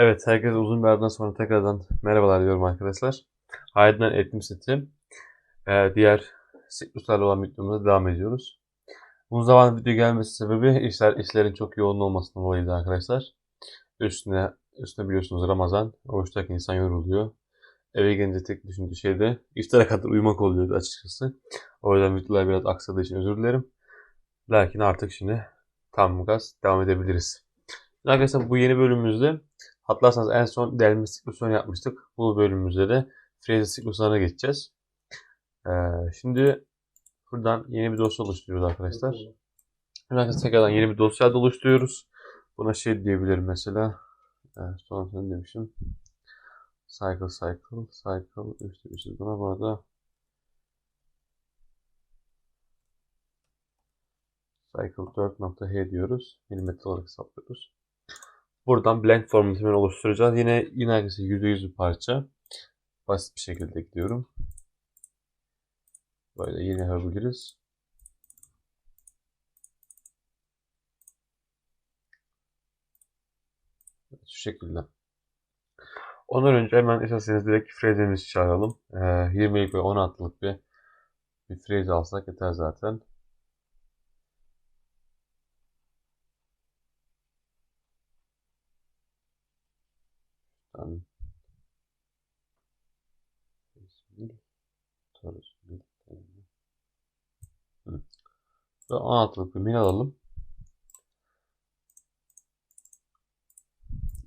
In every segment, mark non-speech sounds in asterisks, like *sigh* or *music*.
Evet, herkese uzun bir aradan sonra tekrardan merhabalar diyorum arkadaşlar. Aydın'dan Eğitim Seti. Ee, diğer sikluslarla olan videomuza devam ediyoruz. Uzun zaman video gelmesi sebebi işler, işlerin çok yoğun olmasından dolayıydı arkadaşlar. Üstüne, üstüne biliyorsunuz Ramazan, oruçtaki insan yoruluyor. Eve gelince tek düşündüğü şey de iftara kadar uyumak oluyordu açıkçası. O yüzden videolar biraz aksadığı için özür dilerim. Lakin artık şimdi tam gaz devam edebiliriz. Arkadaşlar bu yeni bölümümüzde hatırlarsanız en son delme siklusunu yapmıştık. Bu bölümümüzde de Fraser sikluslarına geçeceğiz. Ee, şimdi buradan yeni bir dosya oluşturuyoruz arkadaşlar. Arkadaşlar tekrardan yeni bir dosya da oluşturuyoruz. Buna şey diyebilirim mesela. Evet, son sen demişim. Cycle, cycle, cycle. İşte, işte buna burada cycle 4.h diyoruz. Milimetre olarak hesaplıyoruz. Buradan blank formatını oluşturacağız. Yine yine arkadaşlar %100 bir parça. Basit bir şekilde gidiyorum. Böyle yine yapabiliriz. Şu şekilde. Ondan önce hemen isterseniz direkt frezemizi çağıralım. Ee, 20'lik ve 16'lık bir bir freze alsak yeter zaten. Yani Ve 16'lık bir mil alalım.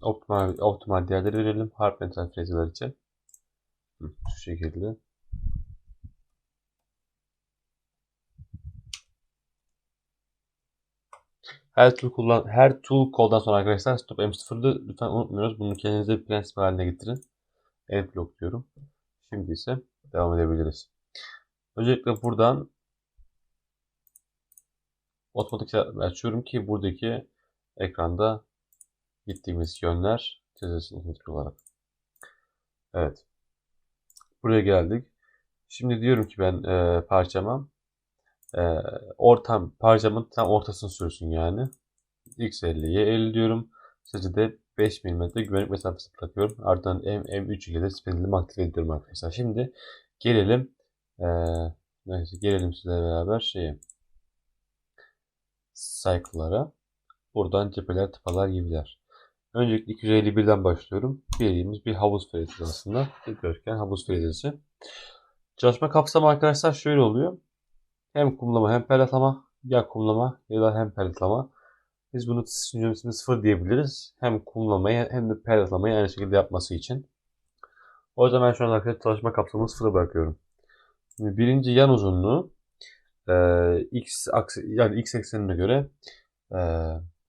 Optimal, optimal değerleri verelim. Harp metal frezeler için. Şu şekilde. Her tool kullan her tool koldan sonra arkadaşlar stop M0'ı lütfen unutmuyoruz. Bunu kendinize bir prensip haline getirin. End block diyorum. Şimdi ise devam edebiliriz. Öncelikle buradan otomatik açıyorum ki buradaki ekranda gittiğimiz yönler çizilsin otomatik olarak. Evet. Buraya geldik. Şimdi diyorum ki ben e, parçama e, ortam parçamın tam ortasını sürsün yani. X50, Y50 diyorum. Sadece de 5 mm güvenlik mesafesi bırakıyorum. Ardından M, M3 ile de spindle'imi aktive ediyorum arkadaşlar. Şimdi gelelim e, neyse gelelim size beraber şeye cycle'lara. Buradan cepheler, tıpalar, gibiler. Öncelikle 251'den başlıyorum. Bildiğimiz bir havuz frezesi aslında. Dikdörtgen havuz frezesi. Çalışma kapsamı arkadaşlar şöyle oluyor. Hem kumlama hem pelatlama ya kumlama ya da hem pelatlama. Biz bunu sinüsünü sıfır diyebiliriz. Hem kumlamayı hem de pelatlamayı aynı şekilde yapması için. O yüzden ben şu an arkadaşlar çalışma kapsamını sıfır bırakıyorum. Birinci yan uzunluğu e, x aksi, yani x eksenine göre e,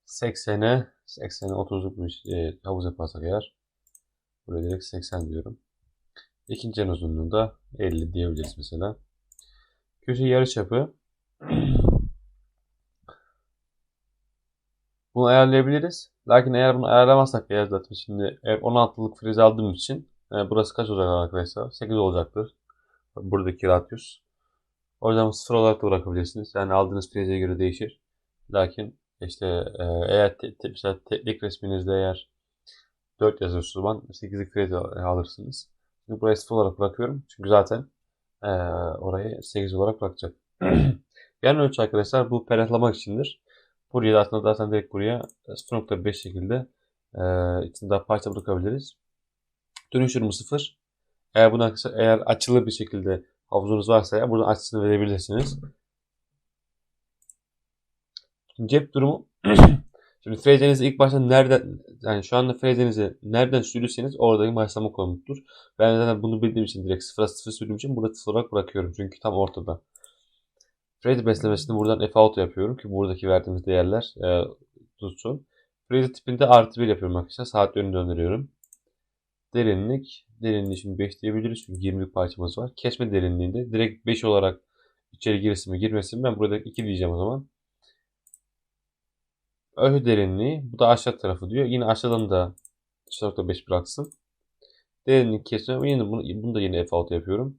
80'e 80'e 30'luk bir e, havuz yaparsak eğer buraya direkt 80 diyorum. İkinci yan uzunluğu da 50 diyebiliriz mesela. Köşe yarıçapı *clears throat* bunu ayarlayabiliriz. Lakin eğer bunu ayarlamazsak eğer zaten şimdi eğer 16'lık friz aldığım için e, burası kaç olacak arkadaşlar? 8 olacaktır. Buradaki radyus. O yüzden 0 olarak da bırakabilirsiniz. Yani aldığınız frize göre değişir. Lakin işte e, eğer te, te, mesela teknik resminizde eğer 4 yazıyorsa zaman 8'lik frize alırsınız. Şimdi burayı 0 olarak bırakıyorum. Çünkü zaten e, orayı 8 olarak bırakacak. *clears throat* yani ölçü arkadaşlar bu peletlamak içindir. Buraya da aslında zaten direkt buraya 0.5 şekilde e, içinde parça bırakabiliriz. Dönüşümü 0. Eğer arkadaşlar eğer açılı bir şekilde havuzunuz varsa ya buradan açısını verebilirsiniz. Cep durumu *clears throat* Şimdi frezenizi ilk başta nereden yani şu anda frezenizi nereden sürdüyseniz oradaki başlama konudur. Ben zaten bunu bildiğim için direkt sıfıra sıfır sürdüğüm için burada sıfır olarak bırakıyorum. Çünkü tam ortada. Freze beslemesini buradan F auto yapıyorum ki buradaki verdiğimiz değerler e, tutsun. Freze tipinde artı 1 yapıyorum arkadaşlar. Saat yönünü döndürüyorum. Derinlik. Derinliği şimdi 5 diyebiliriz çünkü 20'lik parçamız var. Kesme derinliğinde direkt 5 olarak içeri girsin mi girmesin ben burada 2 diyeceğim o zaman. Ölçü derinliği. Bu da aşağı tarafı diyor. Yine aşağıdan da 4.5 bıraksın. Derinlik kesme. Yine bunu, bunu da yine F6 yapıyorum.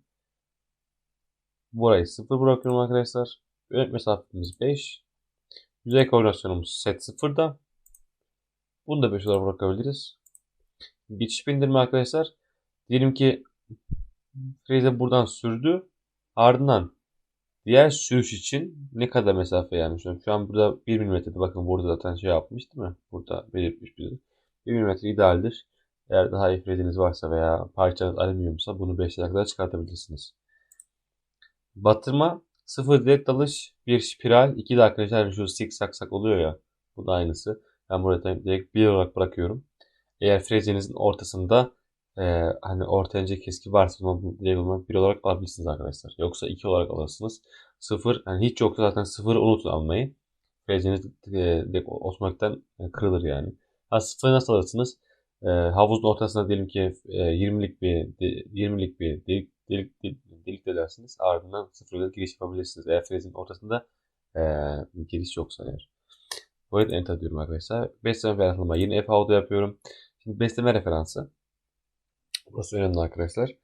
Burayı 0 bırakıyorum arkadaşlar. Yönet mesafemiz 5. Yüzey koordinasyonumuz set 0'da. Bunu da 5 olarak bırakabiliriz. Geçiş bindirme arkadaşlar. Diyelim ki Freze buradan sürdü. Ardından diğer sürüş için ne kadar mesafe yani şu an, şu an burada 1 mm'de bakın burada zaten şey yapmış değil mi? Burada belirtmiş bize. 1 mm idealdir. Eğer daha iyi frezeniz varsa veya parçanız alüminyumsa bunu 5 kadar çıkartabilirsiniz. Batırma sıfır direkt dalış bir spiral. 2 de arkadaşlar şu sik sak sak oluyor ya. Bu da aynısı. Ben burada direkt bir olarak bırakıyorum. Eğer frezenizin ortasında e, hani orta ince keski direkt olarak bir olarak alabilirsiniz arkadaşlar. Yoksa iki olarak alırsınız. Sıfır yani hiç yoksa zaten sıfır unutun almayı. Frezeniz e, direkt osmaktan kırılır yani. Ha sıfırı nasıl alırsınız? E, havuzun ortasına diyelim ki e, 20'lik bir 20'lik bir delik delik, delik, delik delersiniz. Ardından sıfırla giriş yapabilirsiniz. Eğer frezin ortasında e, giriş yoksa eğer. Bu arada enter diyorum arkadaşlar. Besleme referanslama. Yine F auto yapıyorum. Şimdi besleme referansı. Burası önemli arkadaşlar.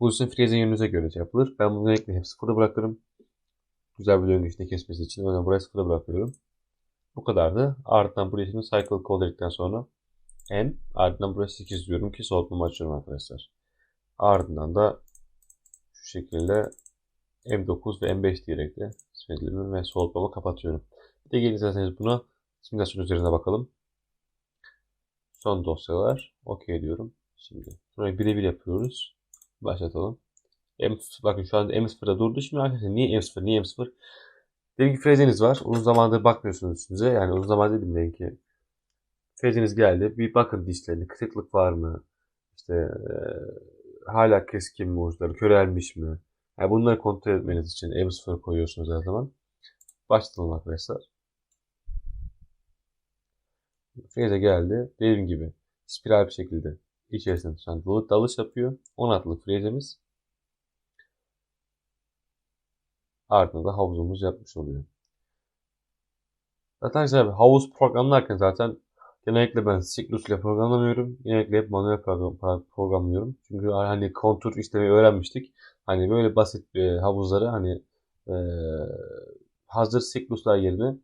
Bu sizin frezin yönünüze göre yapılır. Ben bunu ekle hep sıfıra bırakırım. Güzel bir döngü içinde kesmesi için. Yüzden buraya sıfıra bırakıyorum. Bu kadardı. Ardından buraya şimdi cycle call dedikten sonra M. Ardından buraya 8 diyorum ki soğutmamı açıyorum arkadaşlar. Ardından da şu şekilde M9 ve M5 diyerek de simetrimi ve soğutmamı kapatıyorum. Bir de gelin isterseniz buna simülasyon üzerine bakalım. Son dosyalar. OK diyorum. Şimdi burayı birebir yapıyoruz. Başlatalım. M, bakın şu anda M0'da durdu. Şimdi arkadaşlar niye M0? Niye M0? Dedim ki frezeniz var. Uzun zamandır bakmıyorsunuz üstünüze. Yani uzun zaman dedim dedim ki frezeniz geldi. Bir bakın dişlerine. Kısıklık var mı? İşte e, hala keskin mi uçları? Körelmiş mi? Yani bunları kontrol etmeniz için M0 koyuyorsunuz her zaman. Başlayalım arkadaşlar. Freze geldi. Dediğim gibi spiral bir şekilde içerisinde şu an dalış yapıyor. 10 atlı frezemiz. Ardından da havuzumuz yapmış oluyor. Zaten işte havuz programlarken zaten genellikle ben Cyclus ile programlamıyorum. Genellikle hep manuel program, programlıyorum. Çünkü hani kontur işlemeyi öğrenmiştik. Hani böyle basit bir havuzları hani e, hazır Cyclus'lar yerine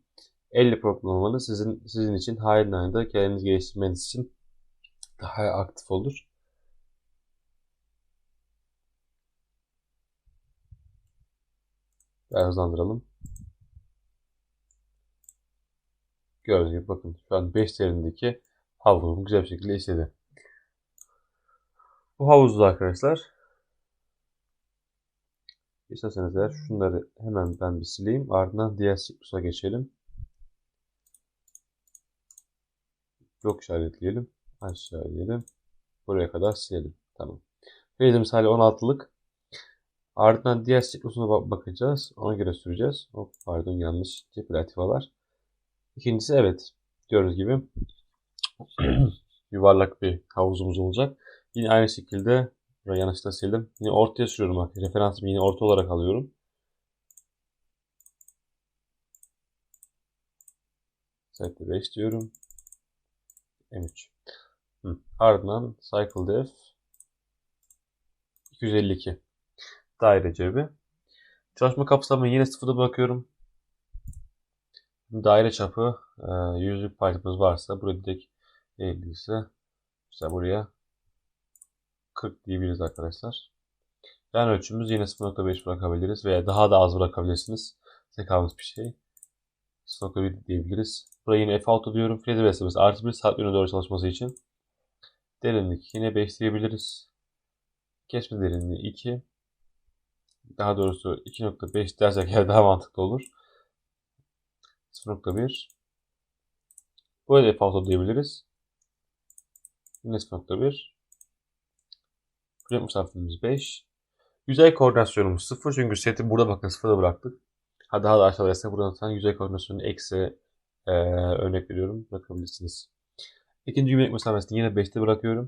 elle programlamanız sizin sizin için Highline'da kendinizi geliştirmeniz için daha aktif olur. Biraz hızlandıralım. Gördüğünüz gibi bakın şu an 5 derindeki havuzum güzel bir şekilde işledi. Bu havuzda arkadaşlar İsterseniz eğer şunları hemen ben bir sileyim. Ardından diğer siklusa geçelim. Yok işaretleyelim. Aşağı inelim. Buraya kadar silelim. Tamam. Feyzimiz hali 16'lık. Ardından diğer siklusuna bakacağız. Ona göre süreceğiz. Hop, pardon yanlış var. İkincisi evet. Gördüğünüz gibi *clears throat* yuvarlak bir havuzumuz olacak. Yine aynı şekilde burayı yanlışlıkla sildim. Yine ortaya sürüyorum bak. Referansımı yine orta olarak alıyorum. Set 5 diyorum. M3. Hı. Ardından Cycle Def 252 daire cebi. Çalışma kapsamını yine sıfırda bırakıyorum. Daire çapı e, yüzlük payımız varsa burada direkt 50 ise işte buraya 40 diyebiliriz arkadaşlar. Yani ölçümüz yine 0.5 bırakabiliriz veya daha da az bırakabilirsiniz. Size bir şey. 0.1 diyebiliriz. Buraya yine F6 diyorum. Freze beslemesi artı 1 saat yöne doğru çalışması için. Derinlik yine 5 diyebiliriz. Kesme derinliği 2. Daha doğrusu 2.5 dersek eğer daha mantıklı olur. 0.1 Böyle F6 diyebiliriz. Yine 0.1 Kulak mesafemiz 5. Yüzey koordinasyonumuz 0 çünkü seti burada bakın 0'da bıraktık. Ha daha da aşağıdaysa buradan zaten yüzey koordinasyonu eksi e, örnek veriyorum. Bakabilirsiniz. İkinci güvenlik mesafesini yine 5'te bırakıyorum.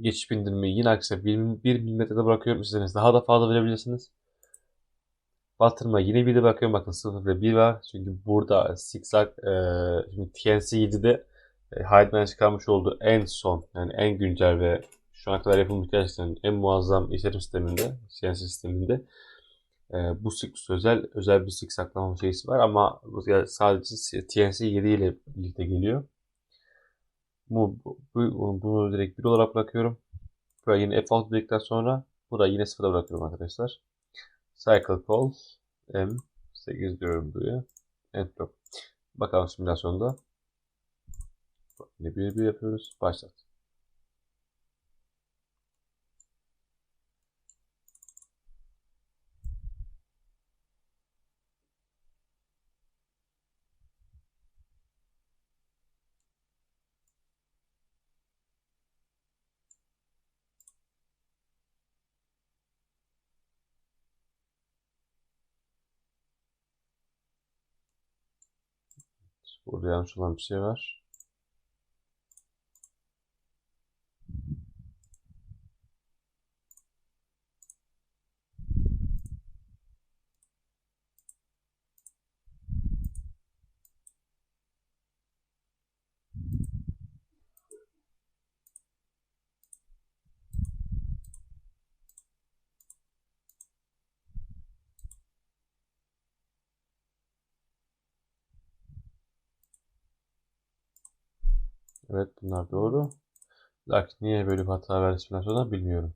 Geçiş bindirmeyi yine arkadaşlar 1, 1 mm'de bırakıyorum. İsterseniz daha da fazla verebilirsiniz. Batırma yine 1'de bırakıyorum. Bakın 0 ve 1 var. Çünkü burada zigzag e, şimdi TNC 7'de e, Hyde'den çıkarmış olduğu en son yani en güncel ve şu ana kadar yapılmış gerçekten en muazzam işletim sisteminde, CNC sisteminde e, bu özel özel bir sik saklama şeysi var ama sadece TNC 7 ile birlikte geliyor. Bu, bu, bu- bunu direkt 1 olarak bırakıyorum. Böyle yine F6 dedikten sonra burayı yine 0'a bırakıyorum arkadaşlar. Cycle call M8 diyorum buraya. Enter. Bakalım simülasyonda. Yine bir bir yapıyoruz. Başlat. Burada yanlış olan bir şey var. Evet bunlar doğru. Lakin niye böyle bir hata verdi simülasyonda bilmiyorum.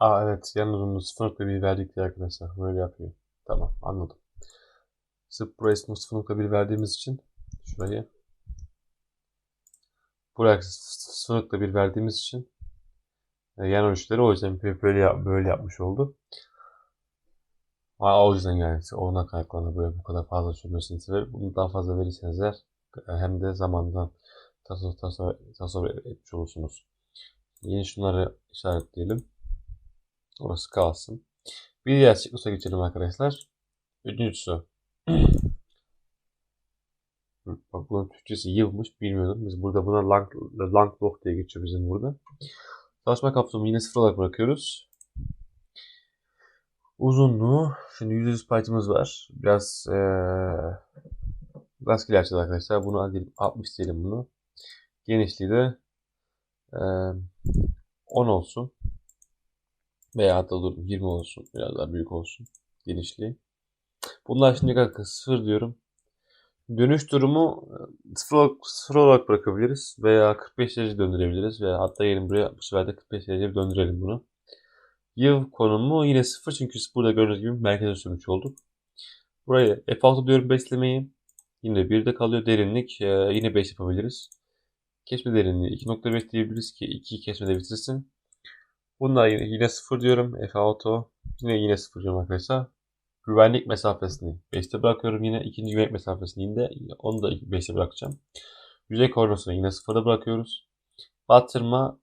Aa evet yan uzunluğu 0.1 verdik diye arkadaşlar. Böyle yapıyor. Tamam anladım. Sırf buraya 0.1 verdiğimiz için şurayı buraya 0.1 verdiğimiz için e, yan ölçüleri o yüzden böyle böyle yapmış oldu. Aa, o yüzden yani ona kaynaklanıyor böyle bu kadar fazla sürmesini sever. Bunu daha fazla verirseniz eğer e, hem de zamandan tasarruf, tasarruf, tasarruf etmiş olursunuz. Yine şunları işaretleyelim. Orası kalsın. Bir diğer siklusa geçelim arkadaşlar. Üçüncüsü. *clears throat* Bak bunun Türkçesi yılmış bilmiyordum. Biz burada buna lang, lang block diye geçiyor bizim burada. Çalışma kapsamı yine sıfır olarak bırakıyoruz. Uzunluğu, şimdi 100 byte'ımız var. Biraz ee, rastgele açacağız arkadaşlar. Bunu hadi 60 diyelim bunu. Genişliği de ee, 10 olsun. Veya hatta dur 20 olsun. Biraz daha büyük olsun. Genişliği. Bunlar şimdi kanka 0 diyorum. Dönüş durumu 0, 0 olarak bırakabiliriz. Veya 45 derece döndürebiliriz. Veya hatta gelin buraya bu sefer de 45 derece döndürelim bunu. Yıl konumu yine 0 çünkü burada gördüğünüz gibi merkeze sürmüş olduk. Burayı F6 diyorum beslemeyi. Yine 1'de kalıyor derinlik. Ee, yine 5 yapabiliriz. Kesme derinliği 2.5 diyebiliriz ki 2 kesmede bitirsin. Bunlar yine, yine 0 diyorum. F6 yine yine 0 diyorum arkadaşlar. Güvenlik mesafesini 5'te bırakıyorum yine. ikinci güvenlik mesafesini yine onu da 5'te bırakacağım. Yüzey korunmasını yine 0'da bırakıyoruz. Batırma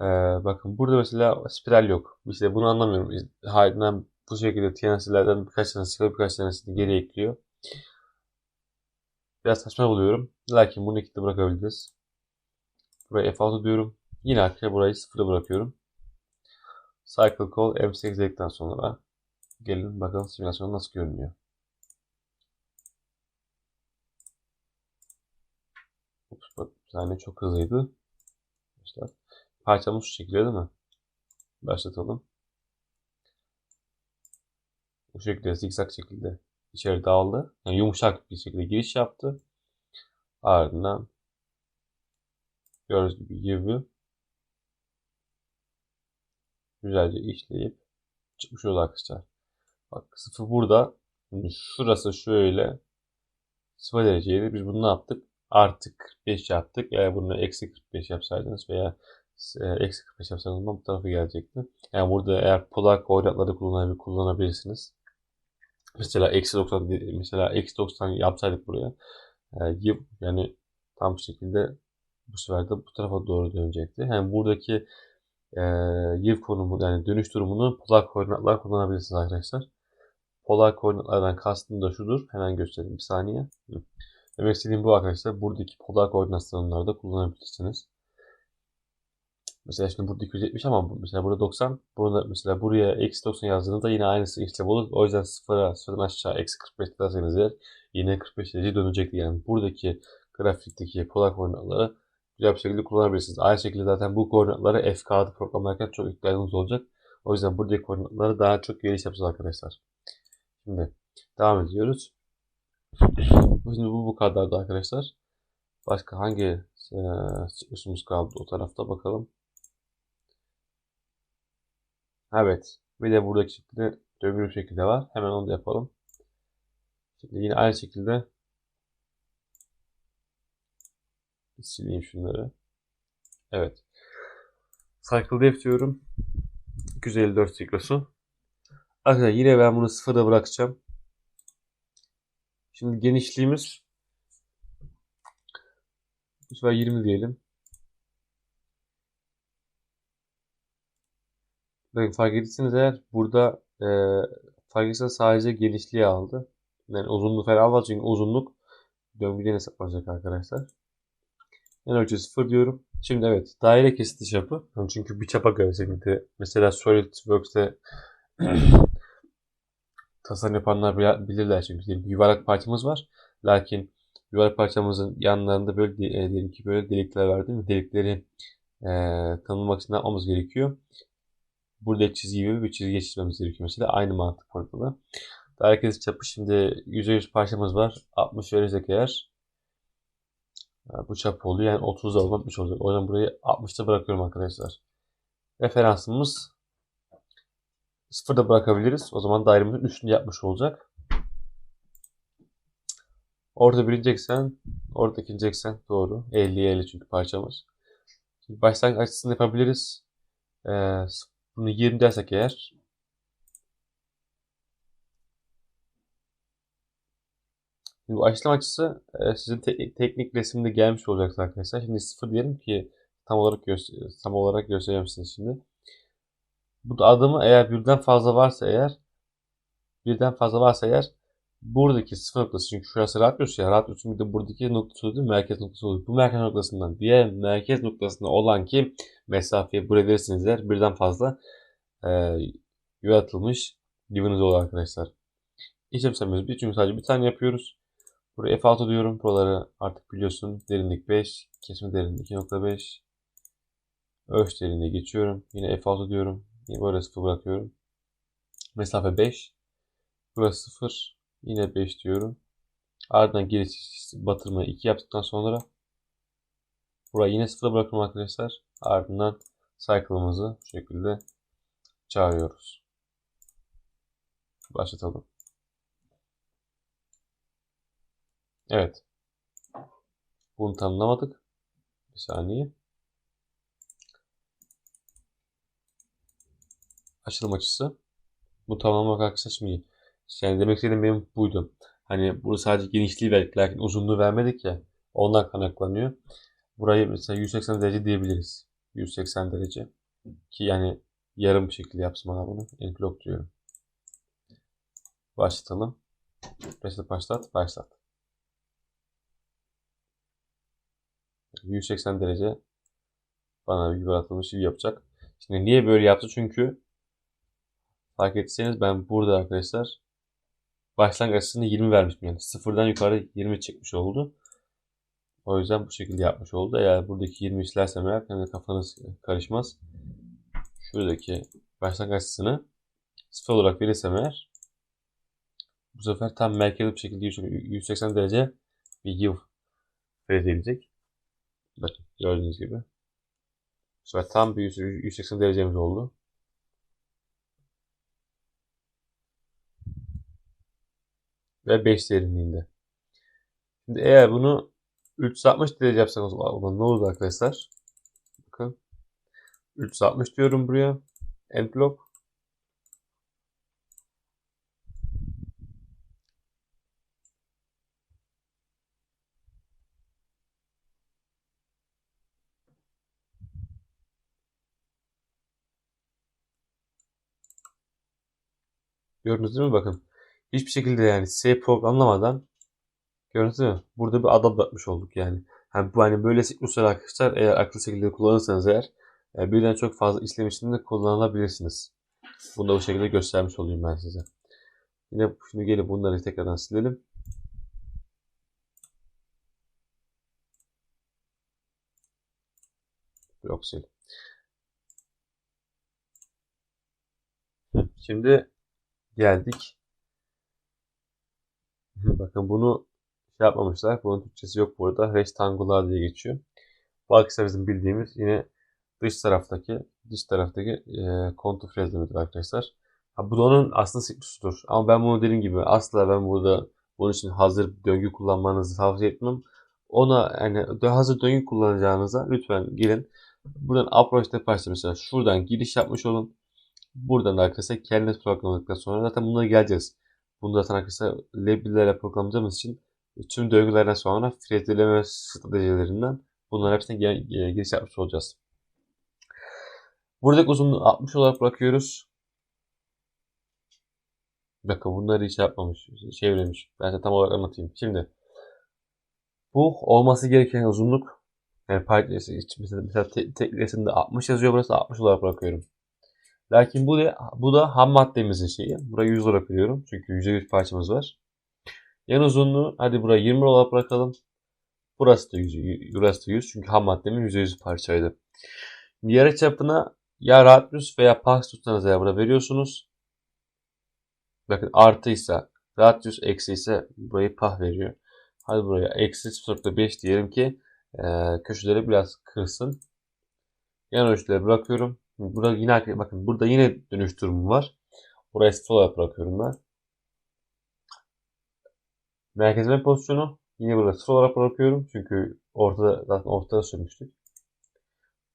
ee, bakın burada mesela spiral yok. İşte bunu anlamıyorum. Hayden bu şekilde TNC'lerden birkaç tanesi çıkıyor, birkaç tanesini geri ekliyor. Biraz saçma buluyorum. Lakin bunu ikide bırakabiliriz. Buraya F6 diyorum. Yine arkaya burayı sıfırda bırakıyorum. Cycle call M8 dedikten sonra gelin bakalım simülasyon nasıl görünüyor. Ups, bak bir saniye çok hızlıydı. İşte parçamız şu şekilde değil mi? Başlatalım. Bu şekilde zikzak şekilde içeri dağıldı. Yani yumuşak bir şekilde giriş yaptı. Ardından gördüğünüz gibi gibi güzelce işleyip çıkmış oldu arkadaşlar. Bak sıfır burada. Şimdi şurası şöyle 0 dereceydi. Biz bunu ne yaptık? Artı 45 yaptık. Yani bunu eksi 45 yapsaydınız veya e, eksi 45 yapsaydınız bu tarafa gelecekti. Yani burada eğer polar koordinatları kullanabilir, kullanabilirsiniz. Mesela eksi 90 mesela eksi 90 yapsaydık buraya e, yani tam bir şekilde bu sefer de bu tarafa doğru dönecekti. Yani buradaki e, yield konumu yani dönüş durumunu polar koordinatlar kullanabilirsiniz arkadaşlar. Polar koordinatlardan kastım da şudur. Hemen göstereyim bir saniye. Demek istediğim bu arkadaşlar. Buradaki polar koordinatları da kullanabilirsiniz. Mesela şimdi burada 270 ama mesela burada 90. Burada mesela buraya eksi 90 yazdığınızda yine aynısı işlem olur. O yüzden sıfıra, sıfırdan aşağı eksi 45 derseniz eğer yine 45 derece dönecektir. Yani buradaki grafikteki polar koordinatları güzel bir şekilde kullanabilirsiniz. Aynı şekilde zaten bu koordinatları FK'da programlarken çok ihtiyacınız olacak. O yüzden buradaki koordinatları daha çok geniş yapacağız arkadaşlar. Şimdi devam ediyoruz. Şimdi bu bu kadardı arkadaşlar. Başka hangi e, çıkmışımız kaldı o tarafta bakalım. Evet. Bir de buradaki şekilde döngülü şekilde var. Hemen onu da yapalım. Şimdi yine aynı şekilde sileyim şunları. Evet. Cycle def diyorum. 254 siklosu. Arkadaşlar yine ben bunu sıfırda bırakacağım. Şimdi genişliğimiz bu sefer 20 diyelim. Bakın fark ettiyseniz eğer burada e, fark etseniz sadece genişliği aldı. Yani uzunluğu falan almadı çünkü uzunluk döngüden hesaplanacak arkadaşlar. En ölçü 0 diyorum. Şimdi evet daire kesiti çapı. Yani çünkü bir çapa göre şimdi mesela SolidWorks'te *clears throat* tasarım yapanlar bilirler çünkü diyelim ki yuvarlak parçamız var. Lakin yuvarlak parçamızın yanlarında böyle e, diyelim ki böyle delikler mi? Delikleri e, tanımlamak için yapmamız gerekiyor? Burada çizgi gibi bir çizgi çizmemiz gerekiyor mesela. Aynı mantık burada da. Daire kesiti çapı şimdi %100 parçamız var. 60 verirsek eğer bu çap oluyor. Yani 30'da alıp 60 olacak. O yüzden burayı 60'ta bırakıyorum arkadaşlar. Referansımız 0'da bırakabiliriz. O zaman dairemizin üstünü yapmış olacak. Orada birinci eksen, orada ikinci eksen doğru. 50'ye 50 çünkü parçamız. Şimdi başlangıç açısını yapabiliriz. Ee, bunu 20 dersek eğer Şimdi bu açılım açısı e, sizin te- teknik resimde gelmiş olacak arkadaşlar. Şimdi sıfır diyelim ki tam olarak gö- tam olarak göstereceğim size şimdi. Bu da adımı eğer birden fazla varsa eğer birden fazla varsa eğer buradaki sıfır noktası çünkü şurası radyus ya radyusun bir de buradaki noktası oluyor merkez noktası oluyor. Bu merkez noktasından diğer merkez noktasına olan ki mesafeyi buraya verirseniz eğer birden fazla e, yaratılmış diviniz olur arkadaşlar. İşlem bir çünkü sadece bir tane yapıyoruz. Buraya F6 diyorum. Buraları artık biliyorsun. Derinlik 5. Kesme derinlik 2.5. Ölç derinliğe geçiyorum. Yine F6 diyorum. Yine böyle 0 bırakıyorum. Mesafe 5. Burası 0. Yine 5 diyorum. Ardından geri batırma 2 yaptıktan sonra burayı yine 0'a bırakıyorum arkadaşlar. Ardından cycle'ımızı bu şekilde çağırıyoruz. Başlatalım. Evet. Bunu tanımlamadık. Bir saniye. Açılım açısı. Bu tamamlamak arkadaşlar şimdi. Yani demek istediğim benim buydu. Hani burada sadece genişliği verdik lakin uzunluğu vermedik ya. Ondan kaynaklanıyor. Burayı mesela 180 derece diyebiliriz. 180 derece. Ki yani yarım bir şekilde yapsın bana bunu. En blok diyorum. Başlatalım. Reset başlat. Başlat. 180 derece bana bir yuvarlatılmış gibi yapacak. Şimdi niye böyle yaptı? Çünkü fark etseniz ben burada arkadaşlar başlangıç açısını 20 vermişim. Yani sıfırdan yukarı 20 çekmiş oldu. O yüzden bu şekilde yapmış oldu. Eğer buradaki 20 işlersem eğer yani kafanız karışmaz. Şuradaki başlangıç sıfır olarak verirsem eğer bu sefer tam merkezli bir şekilde 180 derece bir yıl verilecek. Bakın gördüğünüz gibi. Bu tam bir 180 derecemiz oldu. Ve 5 derinliğinde. Şimdi eğer bunu 360 derece yapsak o zaman ne olur arkadaşlar? Bakın. 360 diyorum buraya. End block. Gördünüz değil mi bakın. Hiçbir şekilde yani C programlamadan gördünüz mü? Burada bir adım atmış olduk yani. Yani bu hani böyle sikluslar arkadaşlar eğer akıllı şekilde kullanırsanız eğer e, birden çok fazla işlem için de kullanabilirsiniz. Bunu da bu şekilde göstermiş olayım ben size. Yine şimdi gelip bunları tekrardan silelim. Yok sil. Şimdi geldik. Bakın bunu şey yapmamışlar. Bunun Türkçesi yok burada. Rectangular diye geçiyor. Bu arkadaşlar bizim bildiğimiz yine dış taraftaki dış taraftaki e, kontur frezlemedir arkadaşlar. Ha, bu da onun aslında siklusudur. Ama ben bunu dediğim gibi asla ben burada bunun için hazır döngü kullanmanızı tavsiye etmem. Ona yani hazır döngü kullanacağınıza lütfen gelin. Buradan approach step mesela şuradan giriş yapmış olun. Buradan da arkadaşlar kendiniz programladıktan sonra zaten bunlara geleceğiz. Bunu zaten arkadaşlar label'lerle programlayacağımız için tüm döngülerden sonra frezleme stratejilerinden bunların hepsine giriş yapmış olacağız. Buradaki uzunluğu 60 olarak bırakıyoruz. Bakın bunları hiç yapmamış, çevirmiş. Ben size tam olarak anlatayım. Şimdi bu olması gereken uzunluk yani parçası mesela, mesela te, tekresinde 60 yazıyor burası 60 olarak bırakıyorum. Lakin bu da, bu da ham maddemizin şeyi. Burayı 100 olarak biliyorum. Çünkü %100 parçamız var. Yan uzunluğu hadi burayı 20 olarak bırakalım. Burası da 100, burası da 100 çünkü ham maddemin %100 parçaydı. Yarı çapına ya radius veya pas tutsanız eğer burada veriyorsunuz. Bakın artıysa radius eksi ise burayı pah veriyor. Hadi buraya eksi 0.5 diyelim ki e, köşeleri biraz kırsın. Yan ölçüleri bırakıyorum. Burada yine bakın burada yine dönüş durumu var. Burayı olarak bırakıyorum ben. Merkezleme pozisyonu yine burada sıfır olarak bırakıyorum. Çünkü ortada zaten ortada sürmüştük.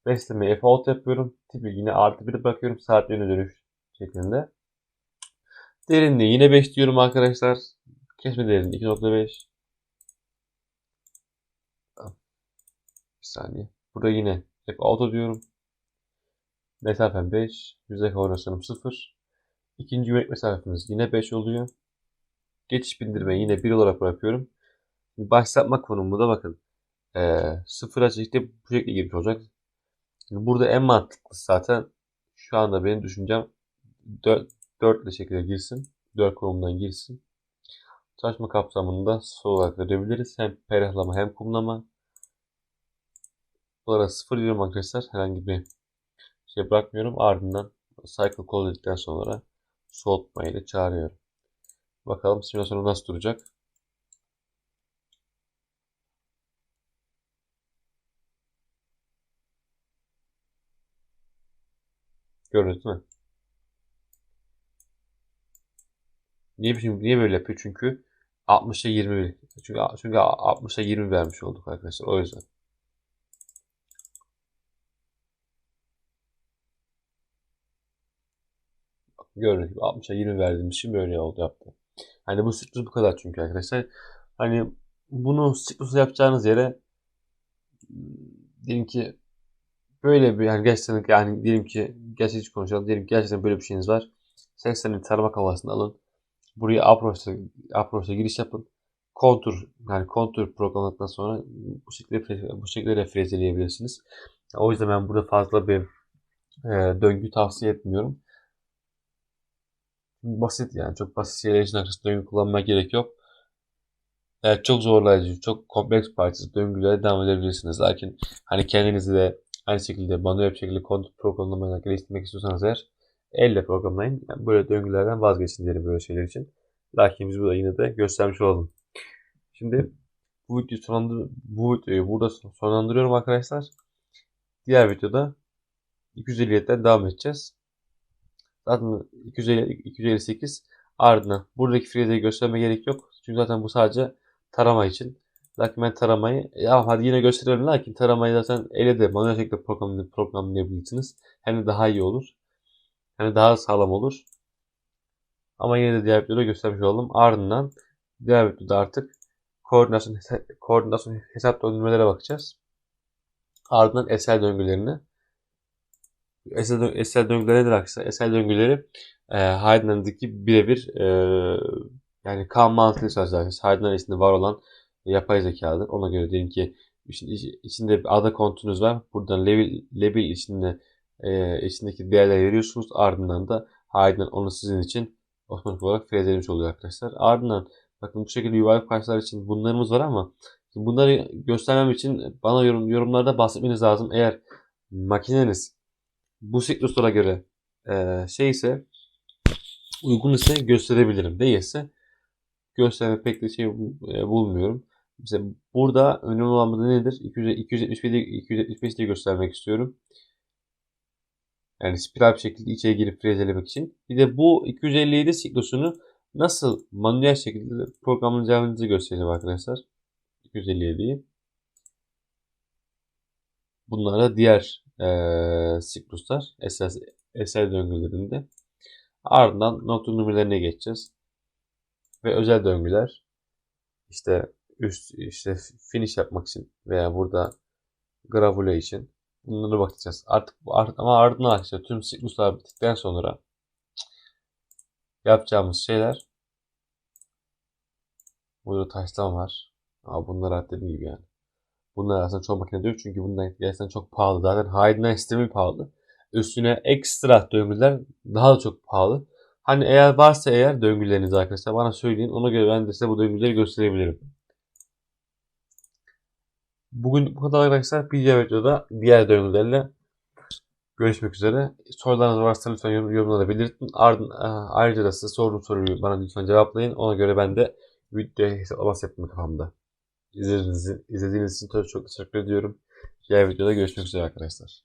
Besleme F alt yapıyorum. Tipi yine artı 1 bırakıyorum. Saat yönü dönüş şeklinde. Derinliği yine 5 diyorum arkadaşlar. Kesme derinliği 2.5. Bir saniye. Burada yine F auto diyorum. Mesafem 5. Yüzey koordinasyonum 0. İkinci yürek mesafemiz yine 5 oluyor. Geçiş bindirmeyi yine 1 olarak bırakıyorum. Şimdi başlatma konumunda bakın. Ee, sıfıra çekti bu şekilde girmiş olacak. Burada en mantıklısı zaten şu anda benim düşüncem 4, 4 ile şekilde girsin. 4 konumundan girsin. Çalışma kapsamında sol olarak verebiliriz. Hem perahlama hem kumlama. Bunlara 0 diyorum arkadaşlar. Herhangi bir şey bırakmıyorum. Ardından cycle call dedikten sonra soğutmayı ile çağırıyorum. Bakalım simülasyonu nasıl duracak. Gördünüz mü? Niye, niye böyle yapıyor? Çünkü 60'a 20 çünkü, çünkü 60'a 20 vermiş olduk arkadaşlar. O yüzden. Gördüğünüz gibi 60'a 20 verdiğimiz için böyle oldu yaptı. Hani bu siklus bu kadar çünkü arkadaşlar. Hani bunu siklusu yapacağınız yere diyelim ki böyle bir yani gerçekten yani diyelim ki gerçekçi konuşalım. Diyelim ki gerçekten böyle bir şeyiniz var. 80'in taramak havasını alın. Buraya approach'a approach'a giriş yapın. Kontur yani kontur programladıktan sonra bu şekilde bu şekilde refrezeleyebilirsiniz. O yüzden ben burada fazla bir e, döngü tavsiye etmiyorum. Basit yani çok basit şeyler için arkasında döngü kullanmaya gerek yok. Evet çok zorlayıcı, çok kompleks parçası döngülere devam edebilirsiniz. Lakin hani kendinizi de aynı şekilde manuel bir şekilde kontrol programlamayla geliştirmek istiyorsanız eğer elle programlayın. Yani böyle döngülerden vazgeçin derim böyle şeyler için. Lakin biz burada yine de göstermiş olalım. Şimdi bu videoyu sonlandır bu videoyu burada sonlandırıyorum arkadaşlar. Diğer videoda 257'den devam edeceğiz. Zaten 250, 258 ardından buradaki frezeyi gösterme gerek yok. Çünkü zaten bu sadece tarama için. Lakin ben taramayı ya hadi yine gösterelim lakin taramayı zaten ele de manuel şekilde program, programlayabilirsiniz. Hem de daha iyi olur. Hem de daha sağlam olur. Ama yine de diğer videoda göstermiş olalım. Ardından diğer videoda artık koordinasyon, koordinasyon hesap döndürmelere bakacağız. Ardından SL döngülerini Esel, esel döngüleri nedir arkadaşlar? Esel döngüleri e, Heiden'deki birebir e, yani kan mantığıyla çalışır arkadaşlar. Heiden'ın içinde var olan yapay zekadır. Ona göre diyelim ki İçin- içi- içinde bir ada kontunuz var. Buradan level, level içinde e, içindeki değerleri veriyorsunuz. Ardından da Hayden onu sizin için otomatik olarak frezelemiş oluyor arkadaşlar. Ardından bakın bu şekilde yuvarlak parçalar için bunlarımız var ama bunları göstermem için bana yorum, yorumlarda bahsetmeniz lazım. Eğer makineniz bu sikluslara göre e, şeyse uygun ise gösterebilirim. Değilse gösterme pek de şey e, bulmuyorum. Mesela burada önemli olan burada nedir? 200, 271 275 diye göstermek istiyorum. Yani spiral bir şekilde içeri girip frezelemek için. Bir de bu 257 siklusunu nasıl manuel şekilde programlayacağınızı göstereceğim arkadaşlar. 257'yi. Bunlar da diğer eee sikluslar. Esas, eser döngülerinde. Ardından nokta numaralarına geçeceğiz. Ve özel döngüler. İşte üst işte finish yapmak için veya burada gravule için bunlara bakacağız. Artık art, ama ardından arkadaşlar tüm sikluslar bittikten sonra yapacağımız şeyler burada taşlama var. Ama bunlar dediğim gibi yani. Bunlar aslında çok makine diyor çünkü bunlar gerçekten çok pahalı. Zaten Hayden sistemi pahalı. Üstüne ekstra döngüler daha da çok pahalı. Hani eğer varsa eğer döngüleriniz arkadaşlar bana söyleyin. Ona göre ben de size bu döngüleri gösterebilirim. Bugün bu kadar arkadaşlar. Bir diğer videoda diğer döngülerle görüşmek üzere. Sorularınız varsa lütfen yorum- yorumlara belirtin. Ardından, ayrıca da size sorduğum soruyu bana lütfen cevaplayın. Ona göre ben de videoya hesaplaması yapayım kafamda. İzlediğiniz, izlediğiniz için çok, çok teşekkür ediyorum. Diğer videoda görüşmek üzere arkadaşlar.